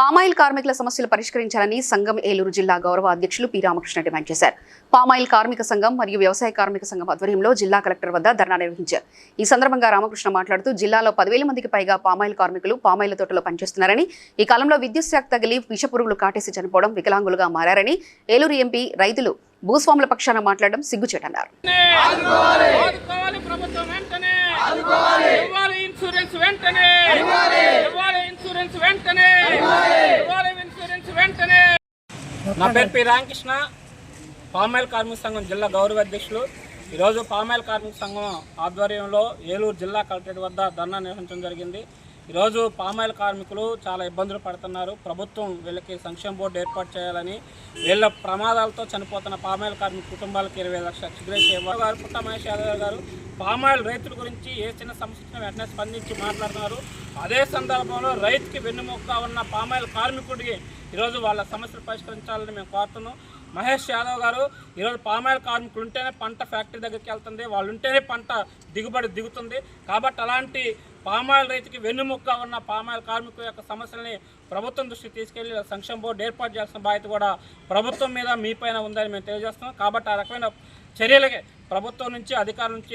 Palm oil కార్మికుల సమస్యలు పరిష్కరించాలని సంఘం ఏలూరు జిల్లా గౌరవ అధ్యక్షులు పి రామకృష్ణ డిమాండ్ చేశారు. పామాయిల్ కార్మిక సంఘం మరియు వ్యవసాయ కార్మిక సంఘం ఆధ్వర్యంలో జిల్లా కలెక్టర్ వద్ద ధర్నా నిర్వహించారు. ఈ సందర్భంగా రామకృష్ణ మాట్లాడుతూ జిల్లాలో పదివేల మందికి పైగా పామాయిల్ కార్మికులు పామాయిల్ తోటలో పనిచేస్తున్నారని ఈ కాలంలో విద్యుత్ శాఖ తగిలి విషపురుగులు కాటేసి చనిపోవడం వికలాంగులుగా మారారని ఏలూరు ఎంపీ రైతులు భూస్వాముల పక్షాన మాట్లాడడం సిగ్గుచేటన్నారు. ఇన్సూరెన్స్ వెంటనే ఇవ్వాలి ఇన్సూరెన్స్ వెంటనే ఇవ్వాలి ఇన్సూరెన్స్ వెంటనే నా పేరు పి. రామకృష్ణ. పామాయిల్ కార్మిక సంఘం జిల్లా గౌరవ అధ్యక్షులు. ఈరోజు పామాయిల్ కార్మిక సంఘం ఆధ్వర్యంలో ఏలూరు జిల్లా కలెక్టరేట్ వద్ద ధర్నా నిర్వహించడం జరిగింది. ఈరోజు పామాయిల్ కార్మికులు చాలా ఇబ్బందులు పడుతున్నారు. ప్రభుత్వం వీళ్ళకి సంక్షేమ బోర్డు ఏర్పాటు చేయాలని వీళ్ళ ప్రమాదాలతో చనిపోతున్న పామాయిల్ కార్మిక కుటుంబాలకు ఇరవై లక్షల చిగ్రేష్ గారు పుట్ట మహేష్ యాదవ్ గారు పామాయిల్ రైతుల గురించి ఏ చిన్న సమస్య వెంటనే స్పందించి మాట్లాడుతున్నారు. అదే సందర్భంలో రైతుకి వెన్నుముక్క ఉన్న పామాయిల్ కార్మికుడికి ఈరోజు వాళ్ళ సమస్యలు పరిష్కరించాలని మేము కోరుతున్నాం. మహేష్ యాదవ్ గారు ఈరోజు పామాయిల్ కార్మికులు ఉంటేనే పంట ఫ్యాక్టరీ దగ్గరికి వెళ్తుంది. వాళ్ళు ఉంటేనే పంట దిగుబడి దిగుతుంది. కాబట్టి అలాంటి పామాయిల్ రైతుకి వెన్నుముక్క ఉన్న పామాయిల్ కార్మికుల యొక్క సమస్యల్ని ప్రభుత్వం దృష్టికి తీసుకెళ్ళి సంక్షేమ బోర్డు ఏర్పాటు చేయాల్సిన బాధ్యత కూడా ప్రభుత్వం మీద మీపైన ఉందని మేము తెలియజేస్తున్నాం. కాబట్టి ఆ రకమైన చర్యలకి ప్రభుత్వం నుంచి అధికారుల నుంచి